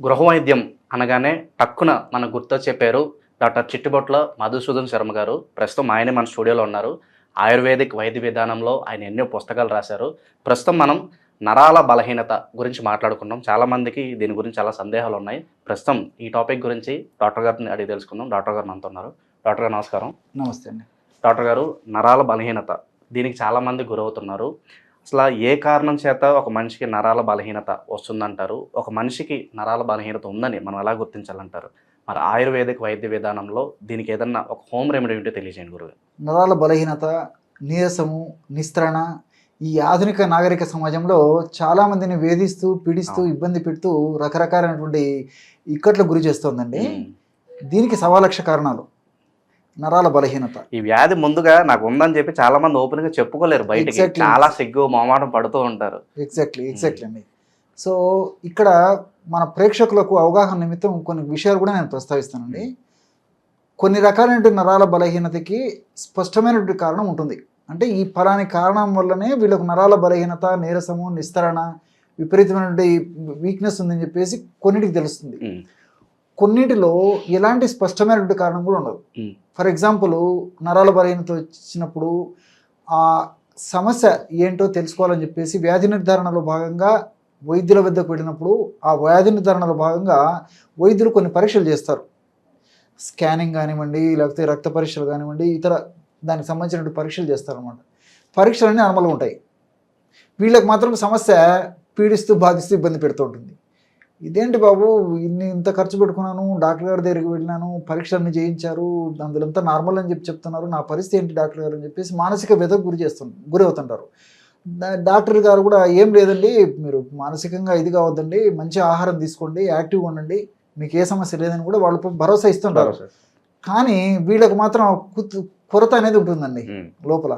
గృహ వైద్యం అనగానే టక్కున మనకు గుర్తొచ్చే పేరు డాక్టర్ చిట్టుబొట్ల మధుసూదన్ శర్మ గారు. ప్రస్తుతం ఆయనే మన స్టూడియోలో ఉన్నారు. ఆయుర్వేదిక్ వైద్య విధానంలో ఆయన ఎన్నో పుస్తకాలు రాశారు. ప్రస్తుతం మనం నరాల బలహీనత గురించి మాట్లాడుకున్నాం. చాలామందికి దీని గురించి చాలా సందేహాలు ఉన్నాయి. ప్రస్తుతం ఈ టాపిక్ గురించి డాక్టర్ గారిని అడిగి తెలుసుకుందాం. డాక్టర్ గారు మనతో ఉన్నారు. డాక్టర్ గారు నమస్కారం. నమస్తే అండి. డాక్టర్ గారు నరాల బలహీనత దీనికి చాలామంది గురవుతున్నారు. అసలు ఏ కారణం చేత ఒక మనిషికి నరాల బలహీనత వస్తుందంటారు? ఒక మనిషికి నరాల బలహీనత ఉందని మనం ఎలా గుర్తించాలంటారు? మరి ఆయుర్వేదిక్ వైద్య విధానంలో దీనికి ఏదన్నా ఒక హోమ్ రెమెడీ ఉంటే తెలియజేయండి గురువు నరాల బలహీనత నీరసము నిస్త్రణ ఈ ఆధునిక నాగరిక సమాజంలో చాలా మందిని వేధిస్తూ పీడిస్తూ. ఇబ్బంది పెడుతూ రకరకాలైనటువంటి ఇక్కట్లకు గురి చేస్తోందండి. దీనికి సవా లక్ష కారణాలు. నరాల బలహీనత. ఈ వ్యాధి ముందుగా నాకు ఉందని చెప్పి చాలా మంది ఓపెన్గా చెప్పుకోలేరు బయటికి. చాలా సిగ్గు మొహమాటం పడుతూ ఉంటారు. ఎగ్జాక్ట్లీ ఎగ్జాక్ట్లీ అండి సో ఇక్కడ మన ప్రేక్షకులకు అవగాహన నిమిత్తం కొన్ని విషయాలు కూడా నేను ప్రస్తావిస్తానండి. కొన్ని రకాలైన నరాల బలహీనతకి స్పష్టమైనటువంటి కారణం ఉంటుంది. అంటే ఈ ఫలాని కారణం వల్లనే వీళ్ళకు నరాల బలహీనత నీరసము నిస్తరణ విపరీతమైనటువంటి వీక్నెస్ ఉందని చెప్పేసి కొన్నిటికి తెలుస్తుంది. ఉమ్, కొన్నిటిలో ఎలాంటి స్పష్టమైనటువంటి కారణం కూడా ఉండదు. ఫర్ ఎగ్జాంపుల్ నరాల బలహీనత వచ్చినప్పుడు ఆ సమస్య ఏంటో తెలుసుకోవాలని చెప్పేసి వ్యాధి నిర్ధారణలో భాగంగా వైద్యుల వద్దకు వెళ్ళినప్పుడు ఆ వ్యాధి నిర్ధారణలో భాగంగా వైద్యులు కొన్ని పరీక్షలు చేస్తారు. స్కానింగ్ కానివ్వండి లేకపోతే రక్త పరీక్షలు కానివ్వండి ఇతర దానికి సంబంధించినటువంటి పరీక్షలు చేస్తారన్నమాట. పరీక్షలు అన్నీ నార్మల్గా ఉంటాయి. వీళ్ళకి మాత్రం సమస్య పీడిస్తూ బాధిస్తూ ఇబ్బంది పెడుతూ ఉంటుంది. ఇదేంటి బాబు? ఇన్ని ఇంత ఖర్చు పెట్టుకున్నాను డాక్టర్ గారి దగ్గరికి వెళ్ళినాను పరీక్షలన్నీ చేయించారు అందులో అంతా నార్మల్ అని చెప్పి చెప్తున్నారు నా పరిస్థితి ఏంటి డాక్టర్ గారు అని చెప్పేసి మానసిక వ్యధకు గురి చేస్తు గురి అవుతుంటారు. డాక్టర్ గారు కూడా ఏం లేదండి మీరు మానసికంగా ఇది కావద్దండి మంచి ఆహారం తీసుకోండి యాక్టివ్గా ఉండండి మీకు ఏ సమస్య లేదని కూడా వాళ్ళు భరోసా ఇస్తుంటారు. కానీ వీళ్ళకి మాత్రం కొరత అనేది ఉంటుందండి. లోపల.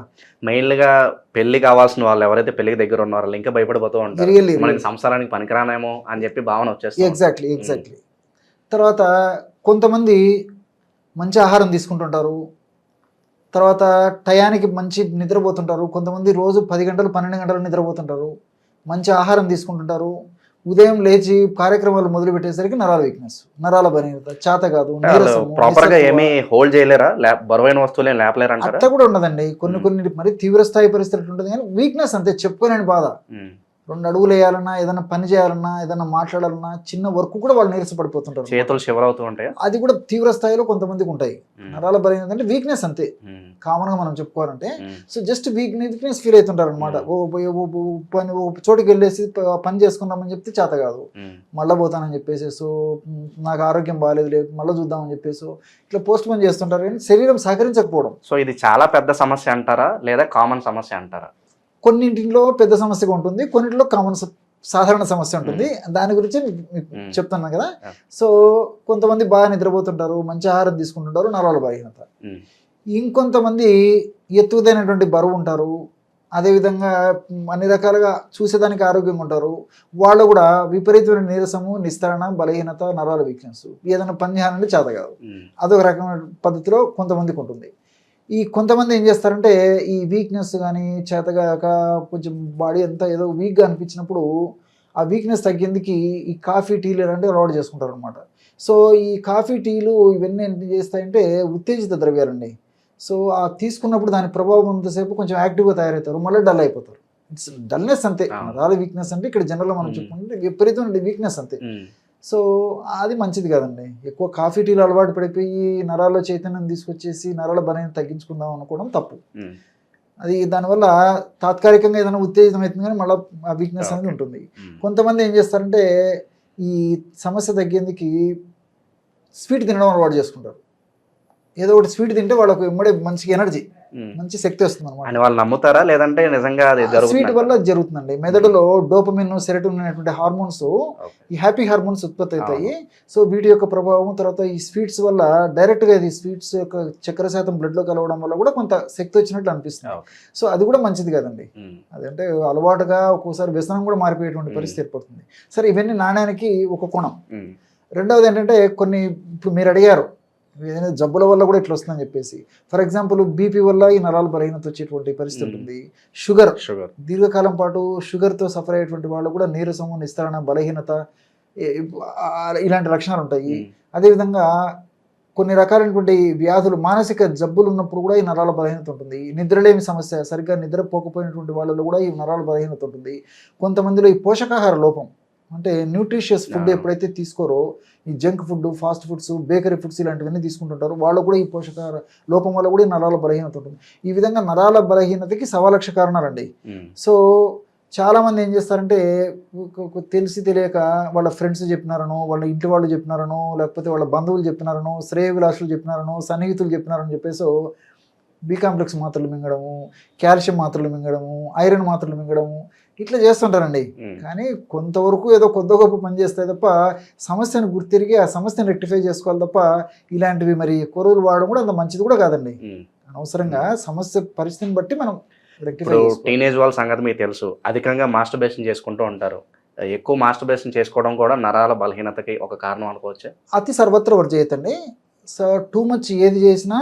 మెయిన్గా పెళ్ళి కావాల్సిన వాళ్ళు ఎవరైతే పెళ్ళికి దగ్గర ఉన్నారో వాళ్ళు ఇంకా భయపడిపోతూ ఉంటారు. మనకి సంసారానికి పనికిరానేమో అని చెప్పి భావన వచ్చేస్తుంది ఎగ్జాక్ట్లీ ఎగ్జాక్ట్లీ. తర్వాత కొంతమంది మంచి ఆహారం తీసుకుంటుంటారు. తర్వాత టయానికి మంచి నిద్రపోతుంటారు. కొంతమంది రోజు పది గంటలు పన్నెండు గంటలు నిద్రపోతుంటారు. మంచి ఆహారం తీసుకుంటుంటారు. ఉదయం లేచి కార్యక్రమాలు మొదలు పెట్టేసరికి నరాల వీక్నెస్ నరాల బలహీనత చేత కాదు ప్రాపర్గా. ఏమీ హోల్డ్ చేయలేరా? బరువైన వస్తువులు లేపలేరు అట్లా కూడా ఉండదండి. కొన్ని. కొన్ని మరి తీవ్ర స్థాయి పరిస్థితి ఉంటుంది కానీ వీక్నెస్ అంతే. చెప్పుకోలేని బాధ. రెండు అడుగులు వేయాలన్నా ఏదైనా పని చేయాలన్నా ఏదైనా మాట్లాడాలన్నా చిన్న వర్క్ కూడా వాళ్ళు నీరసపడిపోతుంటారు చేతులు శివరవుతూ ఉంటాయా అది కూడా తీవ్ర స్థాయిలో కొంతమందికి ఉంటాయి. నరాల బలహీనత అంటే వీక్నెస్ అంతే. కామన్గా మనం చెప్పుకోవాలంటే. So just weak weakness feel అవుతుంటారు అనమాట. ఓ పని ఓ చోటుకి వెళ్ళేసి పని చేసుకున్నామని చెప్తే చేత కాదు. మళ్ళీ పోతానని చెప్పేసి సో నాకు ఆరోగ్యం బాగాలేదు లేదు మళ్ళీ చూద్దామని చెప్పేసి ఇట్లా పోస్ట్ పోన్ చేస్తుంటారు కానీ శరీరం సహకరించకపోవడం సో ఇది చాలా పెద్ద సమస్య అంటారా లేదా కామన్ సమస్య అంటారా కొన్నింటిలో పెద్ద సమస్యగా ఉంటుంది కొన్నింటిలో కామన్ సాధారణ సమస్య ఉంటుంది దాని గురించి మీకు. చెప్తున్నాను కదా. సో కొంతమంది బాగా నిద్రపోతుంటారు మంచి ఆహారం తీసుకుంటుంటారు నరాల బలహీనత. ఇంకొంతమంది ఎత్తుదైనటువంటి బరువు ఉంటారు అదేవిధంగా అన్ని రకాలుగా చూసేదానికి ఆరోగ్యంగా ఉంటారు వాళ్ళు కూడా విపరీతమైన నీరసము నిస్తరణ బలహీనత నరాల వీక్నెస్ ఏదైనా పని చేయాలంటే చేత కాదు. అదొక రకమైన పద్ధతిలో కొంతమందికి ఉంటుంది ఈ కొంతమంది ఏం చేస్తారంటే ఈ వీక్నెస్ కానీ చేతగాక కొంచెం బాడీ అంతా ఏదో వీక్గా అనిపించినప్పుడు ఆ వీక్నెస్ తగ్గేందుకు ఈ కాఫీ టీలు అంటే అలవాటు చేసుకుంటారు అనమాట సో ఈ కాఫీ టీలు ఇవన్నీ ఏంటి చేస్తాయంటే ఉత్తేజిత ద్రవ్యాలండి సో ఆ తీసుకున్నప్పుడు దాని ప్రభావం ఉన్నంతసేపు కొంచెం యాక్టివ్గా తయారవుతారు మళ్ళీ డల్ అయిపోతారు ఇట్స్ డల్నెస్ అంతే ఆ. నరాల వీక్నెస్ అంటే ఇక్కడ జనరల్గా మనం. చెప్పుకుంటే విపరీతమైన వీక్నెస్ అంతే. సో అది మంచిది కాదండి ఎక్కువ కాఫీ టీలు అలవాటు పడిపోయి నరాల్లో చైతన్యం తీసుకొచ్చేసి నరాల బలాన్ని తగ్గించుకుందాం అనుకోవడం తప్పు. అది దానివల్ల తాత్కాలికంగా ఏదైనా ఉత్తేజం అవుతుంది కానీ మళ్ళీ ఆ వీక్నెస్ అనేది. ఉంటుంది. కొంతమంది ఏం చేస్తారంటే ఈ సమస్య తగ్గేందుకు స్వీట్ తినడం అలవాటు చేసుకుంటారు ఏదో ఒకటి స్వీట్ తింటే వాళ్ళకు ఇమ్మడే మంచి ఎనర్జీ. మంచి శక్తి వస్తుంది అనమాట అని వాళ్ళు నమ్ముతారా? లేదంటే నిజంగా అది స్వీట్ వల్ల జరుగుతుందండి. మెదడులో డోపమిన్ సెరటోనిన్ అనేటువంటి హార్మోన్స్ ఈ హ్యాపీ హార్మోన్స్ ఉత్పత్తి అవుతాయి. సో వీటి యొక్క ప్రభావం తర్వాత ఈ స్వీట్స్ వల్ల డైరెక్ట్గా ఇది స్వీట్స్ యొక్క చక్కెర శాతం బ్లడ్లో కలవడం వల్ల కూడా కొంత శక్తి వచ్చినట్లు అనిపిస్తుంది. సో అది కూడా మంచిది కదండి. అదంటే అలవాటుగా ఒక్కోసారి వ్యసనం కూడా మారిపోయేటువంటి. పరిస్థితి ఏర్పడుతుంది. సరే ఇవన్నీ నాణ్యానికి ఒక కోణం. రెండవది ఏంటంటే కొన్ని ఇప్పుడు మీరు అడిగారు ఏదైనా జబ్బుల వల్ల కూడా ఇట్లా వస్తుందని చెప్పేసి. ఫర్ ఎగ్జాంపుల్ బీపీ వల్ల ఈ నరాల బలహీనత వచ్చేటువంటి పరిస్థితి. ఉంటుంది. షుగర్ షుగర్ దీర్ఘకాలం పాటు షుగర్తో సఫర్ అయ్యేటువంటి వాళ్ళు కూడా నీరసము నిస్తరణ బలహీనత ఇలాంటి లక్షణాలు ఉంటాయి. అదేవిధంగా కొన్ని రకాలైనటువంటి వ్యాధులు మానసిక జబ్బులు ఉన్నప్పుడు కూడా ఈ నరాల బలహీనత ఉంటుంది. నిద్రలేమి సమస్య సరిగ్గా నిద్రపోకపోయినటువంటి వాళ్ళలో కూడా ఈ నరాల బలహీనత ఉంటుంది. కొంతమందిలో ఈ పోషకాహార లోపం అంటే న్యూట్రిషియస్ ఫుడ్. ఎప్పుడైతే తీసుకోరో ఈ junk food fast foods bakery foods ఇలాంటివన్నీ తీసుకుంటుంటారు వాళ్ళు కూడా ఈ పోషకాహార లోపం వల్ల కూడా నరాల బలహీనత ఉంటుంది. ఈ విధంగా నరాల బలహీనతకి సవా లక్ష కారణాలండి. ఉమ్, సో చాలామంది ఏం చేస్తారంటే తెలిసి తెలియక వాళ్ళ ఫ్రెండ్స్ చెప్పినారనో వాళ్ళ ఇంటి వాళ్ళు చెప్పినారనో లేకపోతే వాళ్ళ బంధువులు చెప్పినారనో శ్రేయవిలాసులు చెప్పినారనో సన్నిహితులు చెప్పినారని చెప్పేసి బి కాంప్లెక్స్ మాత్రలు మింగడము కాల్షియం మాత్రలు మింగడము ఐరన్ మాత్రలు మింగడము ఇట్లా చేస్తుంటారండి. కానీ కొంతవరకు ఏదో కొద్ది గొప్ప పని చేస్తాయి తప్ప సమస్యను గుర్తిరిగి ఆ సమస్యను రెక్టిఫై చేసుకోవాలి తప్ప ఇలాంటివి మరి కొరువులు వాడడం కూడా అంత మంచిది కూడా కాదండి. అనవసరంగా సమస్య పరిస్థితిని బట్టి మనం ఇప్పుడు టీనేజ్ వాళ్ళ సంగతి మీకు తెలుసు. అధికంగా మాస్టర్బేషన్ చేసుకుంటూ ఉంటారు. ఎక్కువ మాస్టర్బేషన్ చేసుకోవడం కూడా నరాల బలహీనతకి ఒక కారణం అనుకోవచ్చు? అతి సర్వత్ర వర్జయతండి సో టూ మచ్ ఏది చేసినా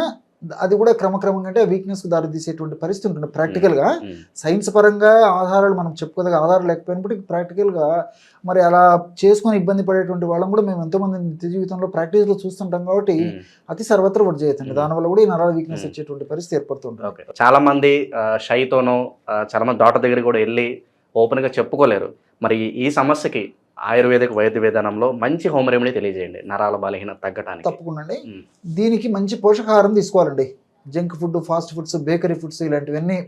అది కూడా క్రమక్రమంగా అంటే వీక్నెస్కి దారితీసేటువంటి పరిస్థితి ఉంటుంది. ప్రాక్టికల్గా సైన్స్ పరంగా ఆధారాలు మనం చెప్పుకోదగ్గ ఆధారాలు లేకపోయినప్పటికీ ప్రాక్టికల్గా మరి అలా చేసుకొని ఇబ్బంది పడేటువంటి వాళ్ళం కూడా మేము ఎంతోమంది నిత్య జీవితంలో ప్రాక్టీస్లో చూస్తుంటాం కాబట్టి అతి సర్వత్ర వర్జయతండి. దానివల్ల కూడా ఈ నరాల వీక్నెస్. వచ్చేటువంటి పరిస్థితి ఏర్పడుతుంటుంది. చాలా మంది షైతోనో చాలా మంది డాక్టర్ దగ్గరికి కూడా వెళ్ళి ఓపెన్గా చెప్పుకోలేరు. మరి ఈ సమస్యకి ఆయుర్వేదిక వైద్య విధానంలో మంచి హోమ్ రెమెడీ తెలియజేయండి. నరాల బలహీనత తగ్గటానికి. తప్పకుండా అండి దీనికి మంచి పోషకాహారం తీసుకోవాలండి. Junk food fast foods bakery foods ఇలాంటివన్నీ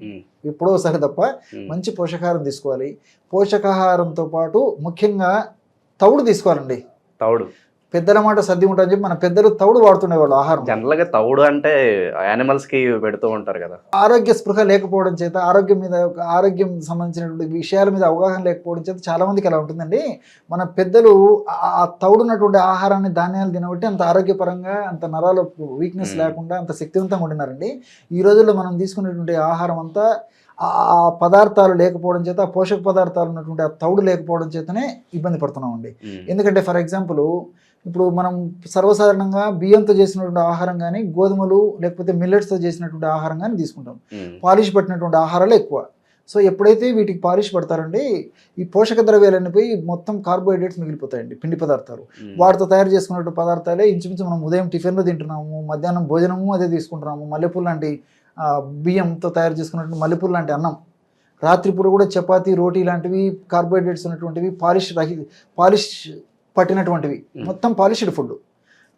ఎప్పుడో ఒకసారి తప్ప మంచి పోషకాహారం తీసుకోవాలి. పోషకాహారంతో పాటు ముఖ్యంగా తౌడు తీసుకోవాలండి. తౌడు. పెద్దల మాట సర్ది ఉంటారని చెప్పి మన పెద్దలు తౌడు వాడుతుండేవాళ్ళు ఆహారం. జనరల్గా తౌడు అంటే యానిమల్స్కి పెడుతూ ఉంటారు కదా. ఆరోగ్య స్పృహ లేకపోవడం చేత ఆరోగ్యం మీద ఆరోగ్యం సంబంధించినటువంటి విషయాల మీద అవగాహన లేకపోవడం చేత చాలా మందికి అలా ఉంటుందండి. మన పెద్దలు ఆ- తౌడున్నటువంటి ఆహారాన్ని ధాన్యాలు తినబట్టి అంత ఆరోగ్యపరంగా అంత నరాల వీక్నెస్. లేకుండా అంత శక్తివంతంగా ఉండినారండి ఈ రోజుల్లో మనం తీసుకునేటువంటి ఆహారం అంతా ఆ పదార్థాలు లేకపోవడం చేత పోషక పదార్థాలు ఉన్నటువంటి ఆ తౌడు లేకపోవడం చేతనే ఇబ్బంది పడుతున్నామండి. ఎందుకంటే ఫర్ ఎగ్జాంపుల్ ఇప్పుడు మనం సర్వసాధారణంగా బియ్యంతో చేసినటువంటి ఆహారం కానీ గోధుమలు లేకపోతే మిల్లెట్స్తో చేసినటువంటి ఆహారం కానీ తీసుకుంటాం. పాలిష్ పట్టినటువంటి ఆహారాలు ఎక్కువ. సో ఎప్పుడైతే వీటికి పాలిష్ పడతారండి ఈ పోషక ద్రవ్యాలన్నీ పోయి మొత్తం కార్బోహైడ్రేట్స్ మిగిలిపోతాయండి పిండి పదార్థాలు. వాటితో తయారు చేసుకున్నటువంటి పదార్థాలే ఇంచుమించు మనం ఉదయం టిఫిన్లో తింటున్నాము మధ్యాహ్నం భోజనము అదే తీసుకుంటున్నాము మల్లెపూలు లాంటి బియ్యంతో తయారు చేసుకున్నటువంటి మల్లెపూలు లాంటి అన్నం. రాత్రిపూట కూడా చపాతీ రోటీ లాంటివి కార్బోహైడ్రేట్స్ ఉన్నటువంటివి పాలిష్ రహి పాలిష్ పట్టినటువంటివి. మొత్తం పాలిష్డ్ ఫుడ్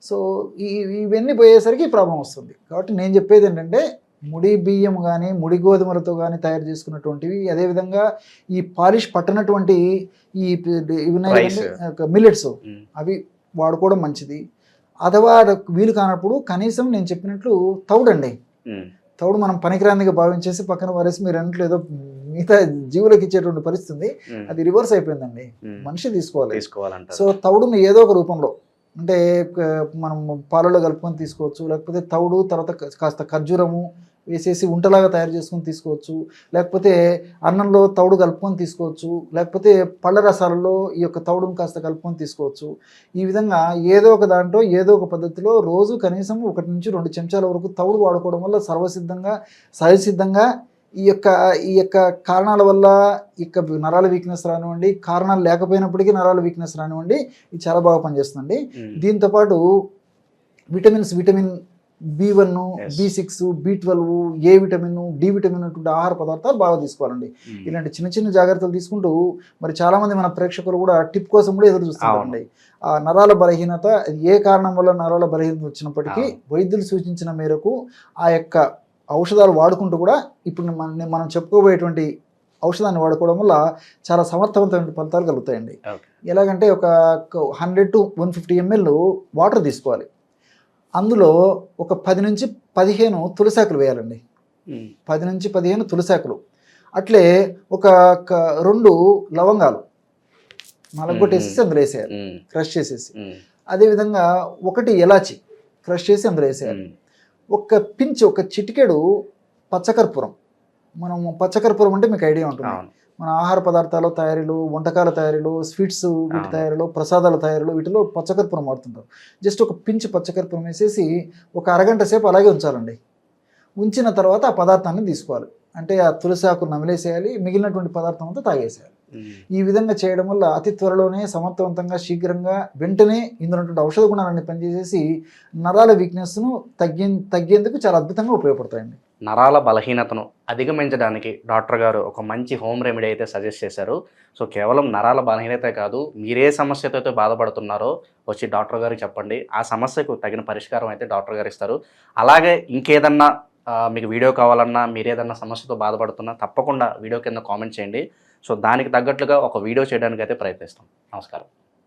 సో ఈ ఇవన్నీ పోయేసరికి ప్రాబ్లం వస్తుంది. కాబట్టి నేను చెప్పేది ఏంటంటే ముడి బియ్యం కానీ ముడి గోధుమలతో కానీ తయారు చేసుకున్నటువంటివి అదేవిధంగా ఈ పాలిష్ పట్టనటువంటి ఈ ఇవి. మిల్లెట్స్. అవి వాడుకోవడం మంచిది. అథవా వీలు కానప్పుడు కనీసం నేను చెప్పినట్లు తౌడండి. తౌడు మనం పనికిరాందిగా భావించేసి పక్కన వారేసి మీరు అన్నట్లు ఏదో మిగతా జీవులకు ఇచ్చేటువంటి పరిస్థితి అది రివర్స్ అయిపోయిందండి. మనిషి తీసుకోవాలి. తీసుకోవాలంటారు. సో తౌడుని ఏదో ఒక రూపంలో అంటే మనం పాలలో కలుపుకొని తీసుకోవచ్చు. లేకపోతే తౌడు తర్వాత కాస్త ఖర్జూరము వేసేసి ఉంటలాగా తయారు చేసుకొని తీసుకోవచ్చు. లేకపోతే అన్నంలో తౌడు కలుపుకొని తీసుకోవచ్చు. లేకపోతే పళ్ళ రసాలలో ఈ యొక్క తౌడును కాస్త కలుపుకొని తీసుకోవచ్చు. ఈ విధంగా ఏదో ఒక దాంట్లో ఏదో ఒక పద్ధతిలో రోజు కనీసం ఒకటి నుంచి రెండు చెంచాల వరకు తౌడు వాడుకోవడం వల్ల సర్వసిద్ధంగా సహజసిద్ధంగా ఈ యొక్క ఈ యొక్క కారణాల వల్ల ఈ యొక్క నరాల వీక్నెస్ రానివ్వండి కారణాలు లేకపోయినప్పటికీ నరాల వీక్నెస్ రానివ్వండి ఇది చాలా బాగా పనిచేస్తుందండి. ఉమ్, దీంతో పాటు vitamins vitamin B one. B six B twelve A vitamin D vitamin అటువంటి ఆహార పదార్థాలు బాగా తీసుకోవాలండి ఉమ్, ఇలాంటి చిన్న చిన్న జాగ్రత్తలు తీసుకుంటూ మరి చాలా మంది మన ప్రేక్షకులు కూడా టిప్ కోసం కూడా ఎదురు చూస్తున్నారండి ఆ నరాల బలహీనత ఏ కారణం వల్ల నరాల బలహీనత వచ్చినప్పటికీ. వైద్యులు సూచించిన మేరకు ఆ యొక్క ఔషధాలు వాడుకుంటూ కూడా ఇప్పుడు మన మనం చెప్పుకోబోయేటువంటి ఔషధాన్ని వాడుకోవడం వల్ల చాలా సమర్థవంతమైన ఫలితాలు కలుగుతాయండి. ఎలాగంటే ఒక hundred to one fifty ML water తీసుకోవాలి అందులో ఒక పది నుంచి పదిహేను తులసాకులు వేయాలండి. పది నుంచి పదిహేను తులసాకులు. అట్లే ఒక రెండు లవంగాలు. నలగొట్టేసేసి అందులో వేసేయాలి. క్రష్ చేసేసి. అదేవిధంగా ఒకటి ఎలాచి క్రష్ చేసి అందులో వేసేయాలి. ఒక పించ్ ఒక చిటికెడు పచ్చకర్పూరం. మనం పచ్చకర్పూరం అంటే మీకు ఐడియా ఉంటుంది. మన ఆహార పదార్థాల తయారీలు వంటకాల తయారీలు స్వీట్స్ వీటి. తయారీలో ప్రసాదాల తయారీలో వీటిలో పచ్చకర్పూరం వాడుతుంటారు. జస్ట్ ఒక పించ్ పచ్చకర్పూరం వేసేసి ఒక అరగంట సేపు అలాగే ఉంచాలండి. ఉంచిన తర్వాత ఆ పదార్థాన్ని తీసుకోవాలి. అంటే ఆ తులసి ఆకులు నమిలేసేయాలి మిగిలినటువంటి పదార్థం అంతా తాగేసేయాలి. ఈ విధంగా చేయడం వల్ల అతి త్వరలోనే సమర్థవంతంగా శీఘ్రంగా వెంటనే ఇందులో ఔషధ గుణాలన్నీ పనిచేసేసి నరాల వీక్నెస్ను తగ్గి తగ్గేందుకు చాలా అద్భుతంగా ఉపయోగపడతాయండి. నరాల బలహీనతను అధిగమించడానికి డాక్టర్ గారు ఒక మంచి హోమ్ రెమెడీ అయితే సజెస్ట్ చేశారు. సో కేవలం నరాల బలహీనతే కాదు మీరే సమస్యతో అయితే బాధపడుతున్నారో వచ్చి డాక్టర్ గారికి చెప్పండి. ఆ సమస్యకు తగిన పరిష్కారం అయితే డాక్టర్ గారు ఇస్తారు. అలాగే ఇంకేదన్నా మీకు వీడియో కావాలన్నా మీరేదన్నా సమస్యతో బాధపడుతున్నా తప్పకుండా వీడియో కింద కామెంట్ చేయండి. సో దానికి తగ్గట్లుగా ఒక వీడియో చేయడానికి అయితే ప్రయత్నిస్తాం. నమస్కారం.